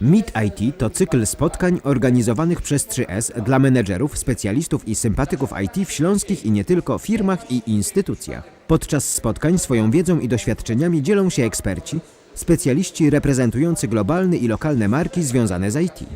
Meet IT to cykl spotkań organizowanych przez 3S dla menedżerów, specjalistów i sympatyków IT w śląskich i nie tylko firmach i instytucjach. Podczas spotkań swoją wiedzą i doświadczeniami dzielą się eksperci, specjaliści reprezentujący globalne i lokalne marki związane z IT.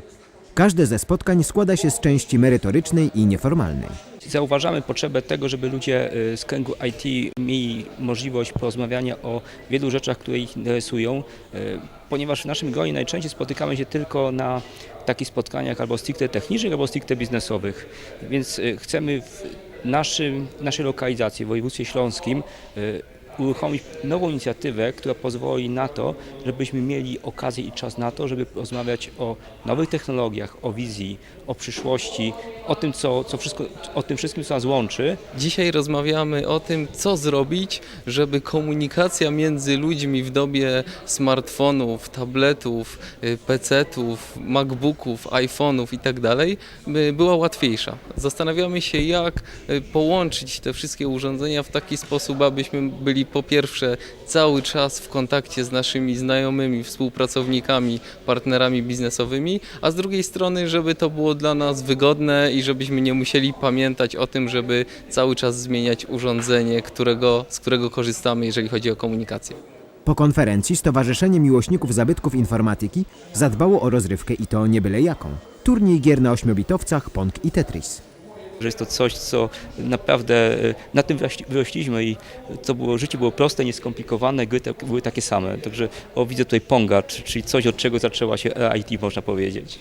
Każde ze spotkań składa się z części merytorycznej i nieformalnej. Zauważamy potrzebę tego, żeby ludzie y, z kręgu IT mieli możliwość porozmawiania o wielu rzeczach, które ich interesują, y, ponieważ w naszym gronie najczęściej spotykamy się tylko na takich spotkaniach albo stricte technicznych, albo stricte biznesowych. Więc y, chcemy w naszym, naszej lokalizacji, w województwie śląskim, uruchomić nową inicjatywę, która pozwoli na to, żebyśmy mieli okazję i czas na to, żeby rozmawiać o nowych technologiach, o wizji, o przyszłości, o tym, co, co wszystko, o tym wszystkim, co nas łączy, Dzisiaj rozmawiamy o tym, co zrobić, żeby komunikacja między ludźmi w dobie smartfonów, tabletów, y, PC-ów, MacBooków, iPhone'ów itd. by była łatwiejsza. Zastanawiamy się, jak y, połączyć te wszystkie urządzenia w taki sposób, abyśmy byli po pierwsze cały czas w kontakcie z naszymi znajomymi, współpracownikami, partnerami biznesowymi, a z drugiej strony, żeby to było dla nas wygodne i żebyśmy nie musieli pamiętać o tym, żeby cały czas zmieniać urządzenie, którego, z którego korzystamy, jeżeli chodzi o komunikację. Po konferencji Stowarzyszenie Miłośników Zabytków Informatyki zadbało o rozrywkę i to nie byle jaką. Turniej gier na ośmiobitowcach, Pong i Tetris. Że jest to coś, co naprawdę y, na tym wyrośli- wyrośliśmy i to było, życie było proste, nieskomplikowane, gry te, były takie same. Także o, widzę tutaj Ponga, czy- czyli coś, od czego zaczęła się era IT, można powiedzieć.